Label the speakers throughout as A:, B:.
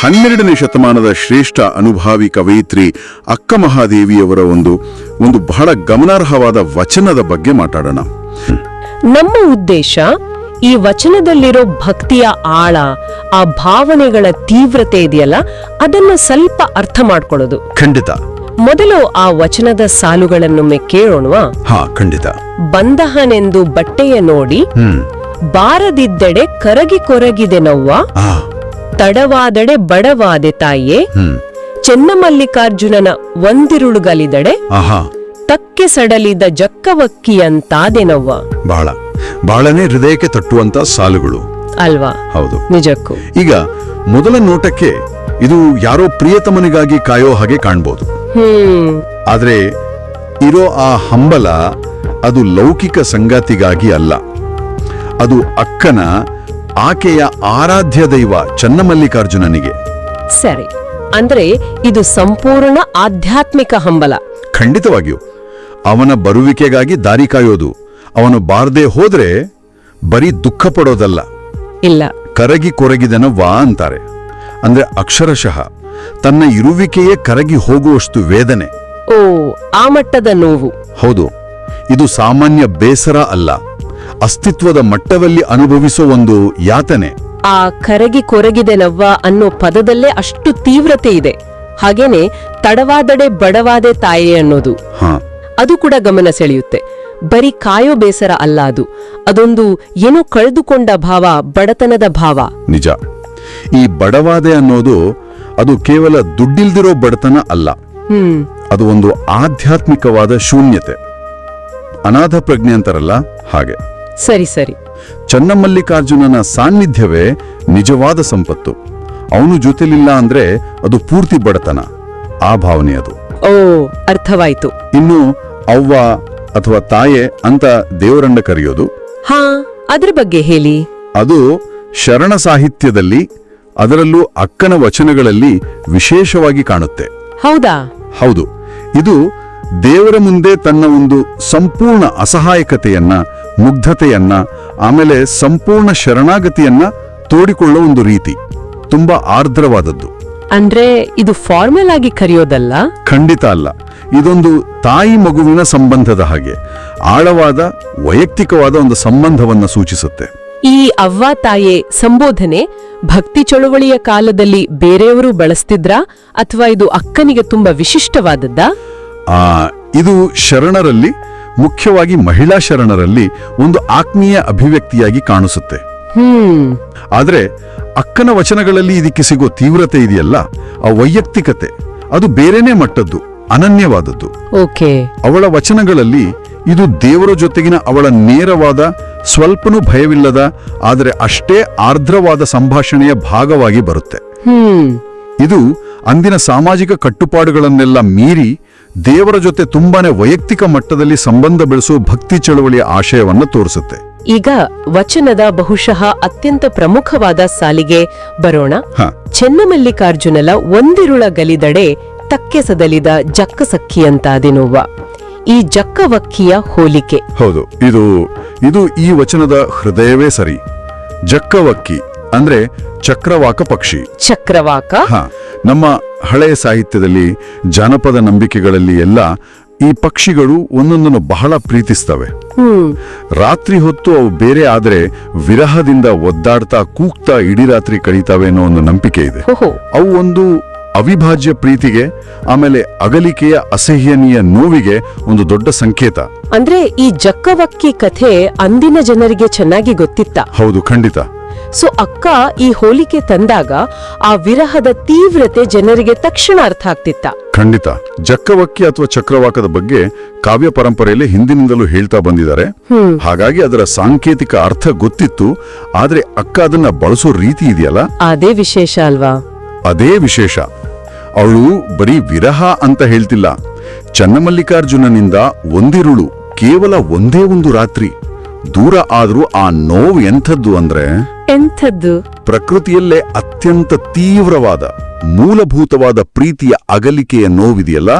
A: ಹನ್ನೆರಡನೇ ಶತಮಾನದ ಶ್ರೇಷ್ಠ ಅನುಭಾವಿ ಕವಯಿತ್ರಿ ಅಕ್ಕ ಮಹಾದೇವಿಯವರ ಒಂದು ಒಂದು ಬಹಳ ಗಮನಾರ್ಹವಾದ ವಚನದ ಬಗ್ಗೆ ಮಾತಾಡೋಣ.
B: ನಮ್ಮ ಉದ್ದೇಶ ಈ ವಚನದಲ್ಲಿರೋ ಭಕ್ತಿಯ ಆಳ ಆ ಭಾವನೆಗಳ ತೀವ್ರತೆ ಇದೆಯಲ್ಲ ಅದನ್ನ ಸ್ವಲ್ಪ ಅರ್ಥ ಮಾಡ್ಕೊಳ್ಳೋದು.
A: ಖಂಡಿತ.
B: ಮೊದಲು ಆ ವಚನದ ಸಾಲುಗಳನ್ನೊಮ್ಮೆ ಕೇಳೋಣವಾ?
A: ಹಾ ಖಂಡಿತ.
B: ಬಂದಹನೆಂದು ಬಟ್ಟೆಯ ನೋಡಿ ಬಾರದಿದ್ದೆಡೆ ಕರಗಿ ಕೊರಗಿದೆ ನವ್ವ ತಡವಾದಡೆ ಬಡವಾದೆ ತಾಯಿಯೇ
A: ಹ್ಮ್.
B: ಚೆನ್ನಮಲ್ಲಿಕಾರ್ಜುನನ ಒಂದಿರುಳುಗಲಿದಡೆ ತಕ್ಕೆ ಸಡಲಿದ ಜಕ್ಕವಕ್ಕಿಯಂತಾದೆನವ್ವ.
A: ಬಹಳ ಬಹಳನೇ ಹೃದಯಕ್ಕೆ ತಟ್ಟುವಂತ ಸಾಲುಗಳು.
B: ಅಲ್ವಾ?
A: ಹೌದು.
B: ನಿಜಕ್ಕೂ.
A: ಈಗ ಮೊದಲ ನೋಟಕ್ಕೆ ಇದು ಯಾರೋ ಪ್ರಿಯತಮನಿಗಾಗಿ ಕಾಯೋ ಹಾಗೆ ಕಾಣ್ಬೋದು. ಆದ್ರೆ ಇರೋ ಆ ಹಂಬಲ ಅದು ಲೌಕಿಕ ಸಂಗಾತಿಗಾಗಿ ಅಲ್ಲ. ಅದು ಅಕ್ಕನ ಆಕೆಯ ಆರಾಧ್ಯ ದೈವ ಚನ್ನಮಲ್ಲಿಕಾರ್ಜುನನಿಗೆ.
B: ಸರಿ ಅಂದ್ರೆ ಇದು ಸಂಪೂರ್ಣ ಆಧ್ಯಾತ್ಮಿಕ ಹಂಬಲ.
A: ಖಂಡಿತವಾಗಿಯೂ ಅವನ ಬರುವಿಕೆಗಾಗಿ ದಾರಿ ಕಾಯೋದು ಅವನು ಬಾರದೆ ಹೋದ್ರೆ ಬರೀ ದುಃಖ ಪಡೋದಲ್ಲ.
B: ಇಲ್ಲ.
A: ಕರಗಿ ಕೊರಗಿದನ ವಾ ಅಂತಾರೆ. ಅಂದ್ರೆ ಅಕ್ಷರಶಃ ತನ್ನ ಇರುವಿಕೆಯೇ ಕರಗಿ ಹೋಗುವಷ್ಟು ವೇದನೆ.
B: ಓ ಆ ಮಟ್ಟದ ನೋವು.
A: ಹೌದು ಇದು ಸಾಮಾನ್ಯ ಬೇಸರ ಅಲ್ಲ. ಅಸ್ತಿತ್ವದ ಮಟ್ಟದಲ್ಲಿ ಅನುಭವಿಸೋ ಒಂದು ಯಾತನೆ.
B: ಆ ಕರಗಿ ಕೊರಗಿದೆ ನವ್ವ ಅನ್ನೋ ಪದದಲ್ಲೇ ಅಷ್ಟು ತೀವ್ರತೆ ಇದೆ. ಹಾಗೇನೆ ತಡವಾದಡೆ ಬಡವಾದೆ ತಾಯಿ ಅನ್ನೋದು.
A: ಹಾ.
B: ಅದು ಕೂಡ ಗಮನ ಸೆಳೆಯುತ್ತೆ. ಬರೀ ಕಾಯೋ ಬೇಸರ ಅಲ್ಲ ಅದು. ಅದೊಂದು ಏನೋ ಕಳೆದುಕೊಂಡ ಭಾವ ಬಡತನದ ಭಾವ.
A: ನಿಜ. ಈ ಬಡವಾದೆ ಅನ್ನೋದು ಅದು ಕೇವಲ ದುಡ್ಡಿಲ್ದಿರೋ ಬಡತನ ಅಲ್ಲ.
B: ಹ್ಮ್.
A: ಅದು ಒಂದು ಆಧ್ಯಾತ್ಮಿಕವಾದ ಶೂನ್ಯತೆ. ಅನಾಥ ಪ್ರಜ್ಞೆ ಅಂತಾರಲ್ಲ ಹಾಗೆ.
B: ಸರಿ ಸರಿ.
A: ಚನ್ನಮಲ್ಲಿಕಾರ್ಜುನನ ಸಾನ್ನಿಧ್ಯವೇ ನಿಜವಾದ ಸಂಪತ್ತು. ಅವನು ಜೊತೆಲಿಲ್ಲ ಅಂದ್ರೆ ಅದು ಪೂರ್ತಿ ಬಡತನ. ಆ ಭಾವನೆ ಅದು.
B: ಓ ಅರ್ಥವಾಯ್ತು.
A: ಇನ್ನು ಅವ್ವ ಅಥವಾ ತಾಯೆ ಅಂತ ದೇವರನ್ನ ಕರೆಯೋದು?
B: ಹಾ ಅದ್ರ ಬಗ್ಗೆ ಹೇಳಿ.
A: ಅದು ಶರಣ ಸಾಹಿತ್ಯದಲ್ಲಿ ಅದರಲ್ಲೂ ಅಕ್ಕನ ವಚನಗಳಲ್ಲಿ ವಿಶೇಷವಾಗಿ ಕಾಣುತ್ತೆ.
B: ಹೌದಾ?
A: ಹೌದು. ಇದು ದೇವರ ಮುಂದೆ ತನ್ನ ಒಂದು ಸಂಪೂರ್ಣ ಅಸಹಾಯಕತೆಯನ್ನ ಮುಗ್ಧತೆಯನ್ನ ಆಮೇಲೆ ಸಂಪೂರ್ಣ ಶರಣಾಗತಿಯನ್ನ ತೋಡಿಕೊಳ್ಳೋ ಒಂದು ರೀತಿ. ತುಂಬಾ ಆರ್ದ್ರವಾದದ್ದು.
B: ಅಂದ್ರೆ ಇದು ಫಾರ್ಮಲ್ ಆಗಿ ಕರೆಯೋದಲ್ಲ?
A: ಖಂಡಿತ ಅಲ್ಲ. ಇದೊಂದು ತಾಯಿ ಮಗುವಿನ ಸಂಬಂಧದ ಹಾಗೆ. ಆಳವಾದ ವೈಯಕ್ತಿಕವಾದ ಒಂದು ಸಂಬಂಧವನ್ನ ಸೂಚಿಸುತ್ತೆ.
B: ಈ ಅವ್ವ ತಾಯೇ ಸಂಬೋಧನೆ ಭಕ್ತಿ ಚಳುವಳಿಯ ಕಾಲದಲ್ಲಿ ಬೇರೆಯವರು ಬಳಸ್ತಿದ್ರಾ? ಅಥವಾ ಇದು ಅಕ್ಕನಿಗೆ ತುಂಬಾ ವಿಶಿಷ್ಟವಾದದ್ದಾ?
A: ಇದು ಶರಣರಲ್ಲಿ ಮುಖ್ಯವಾಗಿ ಮಹಿಳಾ ಶರಣರಲ್ಲಿ ಒಂದು ಆತ್ಮೀಯ ಅಭಿವ್ಯಕ್ತಿಯಾಗಿ ಕಾಣಿಸುತ್ತೆ.
B: ಹ್ಮ್.
A: ಆದ್ರೆ ಅಕ್ಕನ ವಚನಗಳಲ್ಲಿ ಇದಕ್ಕೆ ಸಿಗೋ ತೀವ್ರತೆ ಇದೆಯಲ್ಲ ಆ ವೈಯಕ್ತಿಕತೆ ಅದು ಬೇರೆನೇ ಮಟ್ಟದ್ದು ಅನನ್ಯವಾದದ್ದು. ಅವಳ ವಚನಗಳಲ್ಲಿ ಇದು ದೇವರ ಜೊತೆಗಿನ ಅವಳ ನೇರವಾದ ಸ್ವಲ್ಪನೂ ಭಯವಿಲ್ಲದ ಆದರೆ ಅಷ್ಟೇ ಆರ್ದ್ರವಾದ ಸಂಭಾಷಣೆಯ ಭಾಗವಾಗಿ ಬರುತ್ತೆ.
B: ಹ್ಮ್.
A: ಇದು ಅಂದಿನ ಸಾಮಾಜಿಕ ಕಟ್ಟುಪಾಡುಗಳನ್ನೆಲ್ಲ ಮೀರಿ ದೇವರ ಜೊತೆ ತುಂಬಾನೇ ವೈಯಕ್ತಿಕ ಮಟ್ಟದಲ್ಲಿ ಸಂಬಂಧ ಬೆಳೆಸುವ ಭಕ್ತಿ ಚಳವಳಿಯ ಆಶಯವನ್ನ ತೋರಿಸುತ್ತೆ.
B: ಈಗ ವಚನದ ಬಹುಶಃ ಅತ್ಯಂತ ಪ್ರಮುಖವಾದ ಸಾಲಿಗೆ ಬರೋಣ. ಚೆನ್ನಮಲ್ಲಿಕಾರ್ಜುನಲ ಒಂದಿರುಳ ಗಲಿದಡೆ ತಕ್ಕೆ ಸದಲಿದ ಜಕ್ಕ ಸಖಿಯಂತಾದೆನೋವ್ವ ಈ ಜಕ್ಕವಕ್ಕಿಯ ಹೋಲಿಕೆ.
A: ಹೌದು ಇದು ಇದು ಈ ವಚನದ ಹೃದಯವೇ ಸರಿ. ಜಕ್ಕವಕ್ಕಿ ಅಂದ್ರೆ ಚಕ್ರವಾಕ ಪಕ್ಷಿ.
B: ಚಕ್ರವಾಕ?
A: ಹ. ನಮ್ಮ ಹಳೆಯ ಸಾಹಿತ್ಯದಲ್ಲಿ ಜಾನಪದ ನಂಬಿಕೆಗಳಲ್ಲಿ ಎಲ್ಲ ಈ ಪಕ್ಷಿಗಳು ಒಂದೊಂದನ್ನು ಬಹಳ ಪ್ರೀತಿಸ್ತವೆ. ರಾತ್ರಿ ಹೊತ್ತು ಅವು ಬೇರೆ ಆದ್ರೆ ವಿರಹದಿಂದ ಒದ್ದಾಡ್ತಾ ಕೂಗ್ತಾ ಇಡೀ ರಾತ್ರಿ ಕಳೀತಾವೆ ಅನ್ನೋ ಒಂದು ನಂಬಿಕೆ ಇದೆ. ಅವು ಒಂದು ಅವಿಭಾಜ್ಯ ಪ್ರೀತಿಗೆ ಆಮೇಲೆ ಅಗಲಿಕೆಯ ಅಸಹ್ಯನೀಯ ನೋವಿಗೆ ಒಂದು ದೊಡ್ಡ ಸಂಕೇತ.
B: ಅಂದ್ರೆ ಈ ಜಕ್ಕವಕ್ಕಿ ಕಥೆ ಅಂದಿನ ಜನರಿಗೆ ಚೆನ್ನಾಗಿ ಗೊತ್ತಿತ್ತ?
A: ಹೌದು ಖಂಡಿತ.
B: ಸೊ ಅಕ್ಕ ಈ ಹೋಲಿಕೆ ತಂದಾಗ ಆ ವಿರಹದ ತೀವ್ರತೆ ಜನರಿಗೆ ತಕ್ಷಣ ಅರ್ಥ ಆಗ್ತಿತ್ತ.
A: ಖಂಡಿತ. ಜಕ್ಕವಕ್ಕಿ ಅಥವಾ ಚಕ್ರವಾಕದ ಬಗ್ಗೆ ಕಾವ್ಯ ಪರಂಪರೆಯಲ್ಲಿ ಹಿಂದಿನಿಂದಲೂ ಹೇಳ್ತಾ ಬಂದಿದ್ದಾರೆ. ಹಾಗಾಗಿ ಅದರ ಸಾಂಕೇತಿಕ ಅರ್ಥ ಗೊತ್ತಿತ್ತು. ಆದ್ರೆ ಅಕ್ಕ ಅದನ್ನ ಬಳಸೋ ರೀತಿ ಇದೆಯಲ್ಲ?
B: ಅದೇ ವಿಶೇಷ ಅಲ್ವಾ?
A: ಅದೇ ವಿಶೇಷ. ಅವಳು ಬರೀ ವಿರಹ ಅಂತ ಹೇಳ್ತಿಲ್ಲ. ಚನ್ನಮಲ್ಲಿಕಾರ್ಜುನನಿಂದ ಒಂದಿರುಳು ಕೇವಲ ಒಂದೇ ಒಂದು ರಾತ್ರಿ. ದೂರ ಆದ್ರೂ ಆ ನೋವು ಎಂಥದ್ದು ಅಂದ್ರೆ?
B: ಎಂಥದ್ದು?
A: ಪ್ರಕೃತಿಯಲ್ಲೇ ಅತ್ಯಂತ ತೀವ್ರವಾದ ಮೂಲಭೂತವಾದ ಪ್ರೀತಿಯ ಅಗಲಿಕೆಯ ನೋವಿದೆಯಲ್ಲ?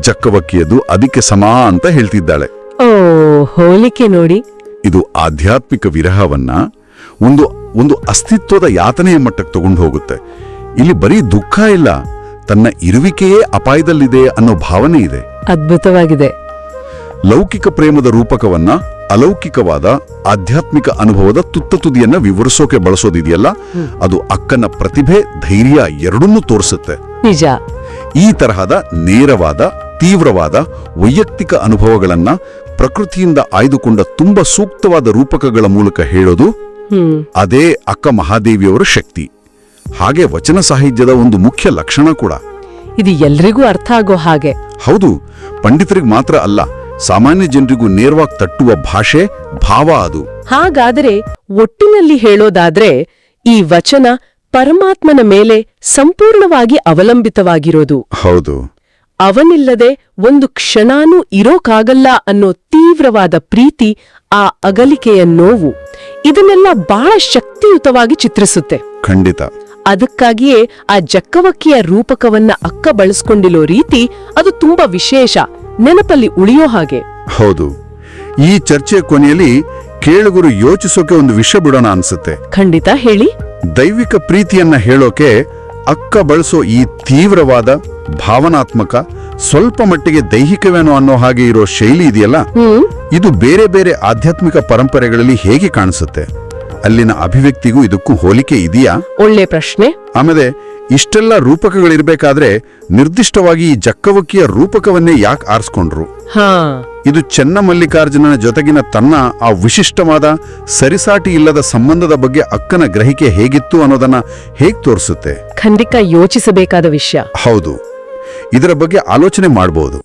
A: ಜಕ್ಕವಕ್ಕಿಯದು ಅದಕ್ಕೆ ಸಮ ಅಂತ ಹೇಳ್ತಿದ್ದಾಳೆ.
B: ಓ ಹೋಲಿಕೆ ನೋಡಿ.
A: ಇದು ಆಧ್ಯಾತ್ಮಿಕ ವಿರಹವನ್ನ ಒಂದು ಒಂದು ಅಸ್ತಿತ್ವದ ಯಾತನೆಯ ಮಟ್ಟಕ್ಕೆ ತಗೊಂಡು ಹೋಗುತ್ತೆ. ಇಲ್ಲಿ ಬರೀ ದುಃಖ ಇಲ್ಲ ತನ್ನ ಇರುವಿಕೆಯೇ ಅಪಾಯದಲ್ಲಿದೆ ಅನ್ನೋ ಭಾವನೆ ಇದೆ.
B: ಅದ್ಭುತವಾಗಿದೆ.
A: ಲೌಕಿಕ ಪ್ರೇಮದ ರೂಪಕವನ್ನ ಅಲೌಕಿಕವಾದ ಆಧ್ಯಾತ್ಮಿಕ ಅನುಭವದ ತುತ್ತ ತುದಿಯನ್ನ ವಿವರಿಸೋಕೆ ಬಳಸೋದಿದೆಯಲ್ಲ? ಅದು ಅಕ್ಕನ ಪ್ರತಿಭೆ ಧೈರ್ಯ ಎರಡನ್ನೂ ತೋರಿಸುತ್ತೆ.
B: ನಿಜ.
A: ಈ ತರಹದ ನೇರವಾದ ತೀವ್ರವಾದ ವೈಯಕ್ತಿಕ ಅನುಭವಗಳನ್ನ ಪ್ರಕೃತಿಯಿಂದ ಆಯ್ದುಕೊಂಡ ತುಂಬಾ ಸೂಕ್ತವಾದ ರೂಪಕಗಳ ಮೂಲಕ ಹೇಳೋದು ಅದೇ ಅಕ್ಕ ಮಹಾದೇವಿಯವರ ಶಕ್ತಿ. ಹಾಗೆ ವಚನ ಸಾಹಿತ್ಯದ ಒಂದು ಮುಖ್ಯ ಲಕ್ಷಣ ಕೂಡ.
B: ಇದು ಎಲ್ರಿಗೂ ಅರ್ಥ ಆಗೋ ಹಾಗೆ.
A: ಹೌದು ಪಂಡಿತರಿಗೆ ಮಾತ್ರ ಅಲ್ಲ ಸಾಮಾನ್ಯ ಜನರಿಗೂ ನೇರವಾಗಿ ತಟ್ಟುವ ಭಾಷೆ ಭಾವ ಅದು.
B: ಹಾಗಾದರೆ ಒಟ್ಟಿನಲ್ಲಿ ಹೇಳೋದಾದ್ರೆ ಈ ವಚನ ಪರಮಾತ್ಮನ ಮೇಲೆ ಸಂಪೂರ್ಣವಾಗಿ ಅವಲಂಬಿತವಾಗಿರೋದು.
A: ಹೌದು.
B: ಅವನಿಲ್ಲದೆ ಒಂದು ಕ್ಷಣಾನೂ ಇರೋಕಾಗಲ್ಲ ಅನ್ನೋ ತೀವ್ರವಾದ ಪ್ರೀತಿ ಆ ಅಗಲಿಕೆಯ ನೋವು. ಇದನ್ನೆಲ್ಲ ಬಹಳ ಶಕ್ತಿಯುತವಾಗಿ ಚಿತ್ರಿಸುತ್ತೆ.
A: ಖಂಡಿತ.
B: ಅದಕ್ಕಾಗಿಯೇ ಆ ಜಕ್ಕವಕ್ಕಿಯ ರೂಪಕವನ್ನ ಅಕ್ಕ ಬಳಸ್ಕೊಂಡಿರೋ ರೀತಿ ಅದು ತುಂಬಾ ವಿಶೇಷ. ನೆನಪಲ್ಲಿ ಉಳಿಯೋ ಹಾಗೆ.
A: ಹೌದು. ಈ ಚರ್ಚೆಯ ಕೊನೆಯಲ್ಲಿ ಕೇಳುಗರು ಯೋಚಿಸೋಕೆ ಒಂದು ವಿಷಯ ಬಿಡೋಣ ಅನ್ಸುತ್ತೆ.
B: ಖಂಡಿತ ಹೇಳಿ.
A: ದೈವಿಕ ಪ್ರೀತಿಯನ್ನ ಹೇಳೋಕೆ ಅಕ್ಕ ಬಳಸೋ ಈ ತೀವ್ರವಾದ ಭಾವನಾತ್ಮಕ ಸ್ವಲ್ಪ ಮಟ್ಟಿಗೆ ದೈಹಿಕವೇನೋ ಅನ್ನೋ ಹಾಗೆ ಇರೋ ಶೈಲಿ ಇದೆಯಲ್ಲ? ಇದು ಬೇರೆ ಬೇರೆ ಆಧ್ಯಾತ್ಮಿಕ ಪರಂಪರೆಗಳಲ್ಲಿ ಹೇಗೆ ಕಾಣಿಸುತ್ತೆ? ಅಲ್ಲಿನ ಅಭಿವ್ಯಕ್ತಿಗೂ ಇದಕ್ಕೂ ಹೋಲಿಕೆ ಇದೆಯಾ?
B: ಒಳ್ಳೆ ಪ್ರಶ್ನೆ.
A: ಆಮೇಲೆ ಇಷ್ಟೆಲ್ಲ ರೂಪಕಗಳಿರ್ಬೇಕಾದ್ರೆ ನಿರ್ದಿಷ್ಟವಾಗಿ ಈ ಜಕ್ಕವಕ್ಕಿಯ ರೂಪಕವನ್ನೇ ಯಾಕೆ ಆರಿಸ್ಕೊಂಡ್ರು?
B: ಹಾ.
A: ಇದು ಚೆನ್ನಮಲ್ಲಿಕಾರ್ಜುನನ ಜೊತೆಗಿನ ತನ್ನ ಆ ವಿಶಿಷ್ಟವಾದ ಸರಿಸಾಟಿ ಇಲ್ಲದ ಸಂಬಂಧದ ಬಗ್ಗೆ ಅಕ್ಕನ ಗ್ರಹಿಕೆ ಹೇಗಿತ್ತು ಅನ್ನೋದನ್ನ ಹೇಗ್ ತೋರಿಸುತ್ತೆ?
B: ಖಂಡಿತ ಯೋಚಿಸಬೇಕಾದ ವಿಷಯ.
A: ಹೌದು. ಇದರ ಬಗ್ಗೆ ಆಲೋಚನೆ ಮಾಡಬಹುದು